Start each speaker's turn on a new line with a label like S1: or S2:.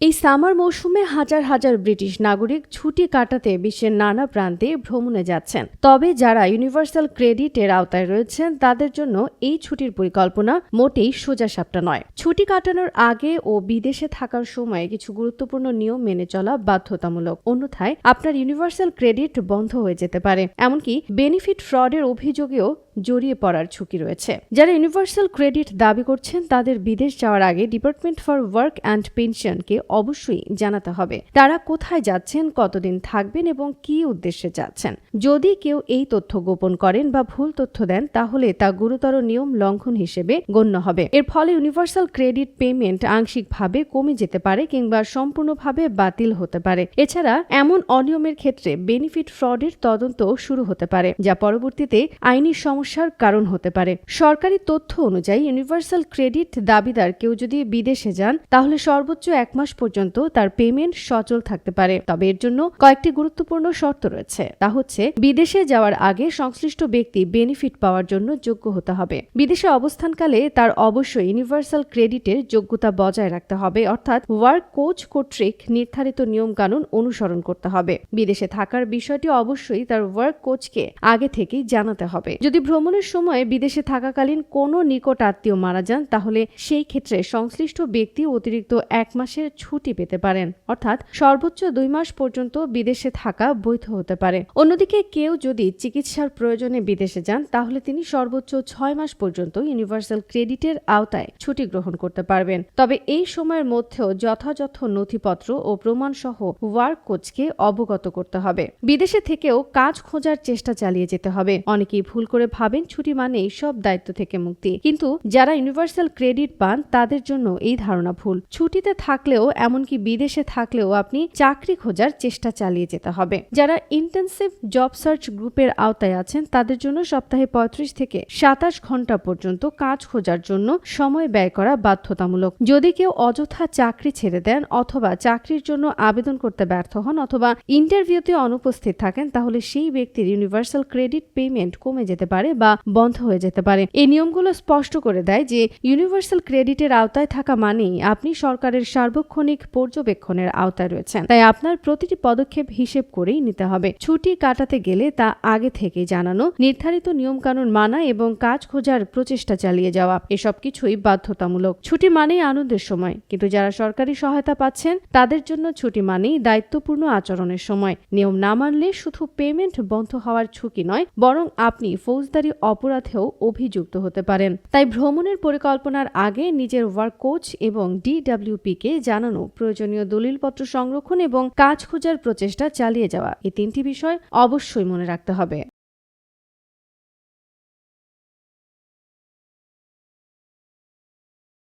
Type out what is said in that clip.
S1: এই সামার মৌসুমে হাজার হাজার ব্রিটিশ নাগরিক ছুটি কাটাতে বিশ্বের নানা প্রান্তে ভ্রমণে যাচ্ছেন। তবে যারা ইউনিভার্সাল ক্রেডিটের আওতায় রয়েছেন, তাদের জন্য এই ছুটির পরিকল্পনা মোটেই সোজাসাপটা নয়। ছুটি কাটানোর আগে ও বিদেশে থাকার সময় কিছু গুরুত্বপূর্ণ নিয়ম মেনে চলা বাধ্যতামূলক। অন্যথায় আপনার ইউনিভার্সাল ক্রেডিট বন্ধ হয়ে যেতে পারে। এমনকি বেনিফিট ফ্রডের অভিযোগেও জড়িয়ে পড়ার ঝুঁকি রয়েছে। যারা ইউনিভার্সাল ক্রেডিট দাবি করছেন, তাদের বিদেশ যাওয়ার আগে ডিপার্টমেন্ট ফর ওয়ার্ক অ্যান্ড পেনশনকে অবশ্যই জানাতে হবে। তারা কোথায় যাচ্ছেন, কতদিন থাকবেন এবং কি উদ্দেশ্যে যাচ্ছেন? যদি কেউ এই তথ্য গোপন করেন বা ভুল তথ্য দেন, তাহলে তা গুরুতর নিয়ম লঙ্ঘন হিসেবে গণ্য হবে। এর ফলে ইউনিভার্সাল ক্রেডিট পেমেন্ট আংশিকভাবে কমে যেতে পারে কিংবা সম্পূর্ণভাবে বাতিল হতে পারে। এছাড়া এমন অনিয়মের ক্ষেত্রে বেনিফিট ফ্রডের তদন্ত শুরু হতে পারে, যা পরবর্তীতে আইনি সমস্যার কারণ হতে পারে। সরকারি তথ্য অনুযায়ী ইউনিভার্সাল ক্রেডিট দাবিদার কেউ যদি বিদেশে যান, তাহলে সর্বোচ্চ এক মাস পর্যন্ত তার পেমেন্ট সচল থাকতে পারে। তবে এর জন্য কয়েকটি গুরুত্বপূর্ণ শর্ত রয়েছে। তা হচ্ছে, বিদেশে যাওয়ার আগে সংশ্লিষ্ট ব্যক্তি বেনিফিট পাওয়ার জন্য যোগ্য হতে হবে। বিদেশে অবস্থানকালে তার অবশ্যই ইউনিভার্সাল ক্রেডিটের যোগ্যতা বজায় রাখতে হবে, অর্থাৎ ওয়ার্ক কোচ কর্তৃক নির্ধারিত নিয়মকানুন অনুসরণ করতে হবে। বিদেশে থাকার বিষয়টি অবশ্যই তার ওয়ার্ক কোচকে আগে থেকেই জানাতে হবে। যদি ভ্রমণের সময় বিদেশে থাকাকালীন কোনো নিকট আত্মীয় মারা যান, তাহলে সেই ক্ষেত্রে সংশ্লিষ্ট ব্যক্তি অতিরিক্ত এক মাসের ছুটি পেতে পারেন। অর্থাৎ সর্বোচ্চ দুই মাস পর্যন্ত বিদেশে থাকা বৈধ হতে পারে। অন্যদিকে কেউ যদি চিকিৎসার প্রয়োজনে বিদেশে যান, তাহলে তিনি সর্বোচ্চ ছয় মাস পর্যন্ত ইউনিভার্সাল ক্রেডিটের আওতায় ছুটি গ্রহণ করতে পারবেন। তবে এই সময়ের মধ্যেও যথাযথ নথিপত্র ও প্রমাণ সহ ওয়ার্ক কোচকে অবগত করতে হবে। বিদেশে থেকেও কাজ খোঁজার চেষ্টা চালিয়ে যেতে হবে। অনেকেই ভুল করে ভাবেন ছুটি মানেই সব দায়িত্ব থেকে মুক্তি। কিন্তু যারা ইউনিভার্সাল ক্রেডিট পান, তাদের জন্য এই ধারণা ভুল। ছুটিতে থাকলেও, এমনকি বিদেশে থাকলেও আপনি চাকরি খোঁজার চেষ্টা চালিয়ে যেতে হবে। যারা ইন্টেন্সিভ জব সার্চ গ্রুপের আওতায় আছেন, তাদের জন্য সপ্তাহে পঁয়ত্রিশ থেকে সাতাশ ঘণ্টা পর্যন্ত কাজ খোঁজার জন্য সময় ব্যয় করা বাধ্যতামূলক। যদি কেউ অযথা চাকরি ছেড়ে দেন অথবা চাকরির জন্য আবেদন করতে ব্যর্থ হন অথবা ইন্টারভিউতে অনুপস্থিত থাকেন, তাহলে সেই ব্যক্তির ইউনিভার্সাল ক্রেডিট পেমেন্ট কমে যেতে পারে। বা বন্ধ হয়ে যেতে পারে। এই নিয়মগুলো স্পষ্ট করে দেয় যে ইউনিভার্সাল ক্রেডিটের আওতায় থাকা মানেই আপনি সরকারের সার্বক্ষণিক পর্যবেক্ষণের আওতায় রয়েছেন। তাই আপনার প্রতিটি পদক্ষেপ হিসেব করেই নিতে হবে। ছুটি কাটাতে গেলে তা আগে থেকে জানানো, নির্ধারিত নিয়মকানুন মানা এবং কাজ খোঁজার প্রচেষ্টা চালিয়ে যাওয়া, এসব কিছুই বাধ্যতামূলক। ছুটি মানেই আনন্দের সময়, কিন্তু যারা সরকারি সহায়তা পাচ্ছেন, তাদের জন্য ছুটি মানেই দায়িত্বপূর্ণ আচরণের সময়। নিয়ম না মানলে শুধু পেমেন্ট বন্ধ হওয়ার ঝুঁকি নয়, বরং আপনি ফৌজদারি অপরাধেও অভিযুক্ত হতে পারেন। তাই ভ্রমণের পরিকল্পনার আগে নিজের ওয়ার্ক কোচ এবং ডিডব্লিউপিকে জানানো প্রয়োজনীয় দলিলপত্র সংরক্ষণ এবং কাজ খোঁজার প্রচেষ্টা চালিয়ে যাওয়া। এই তিনটি বিষয় অবশ্যই মনে রাখতে হবে।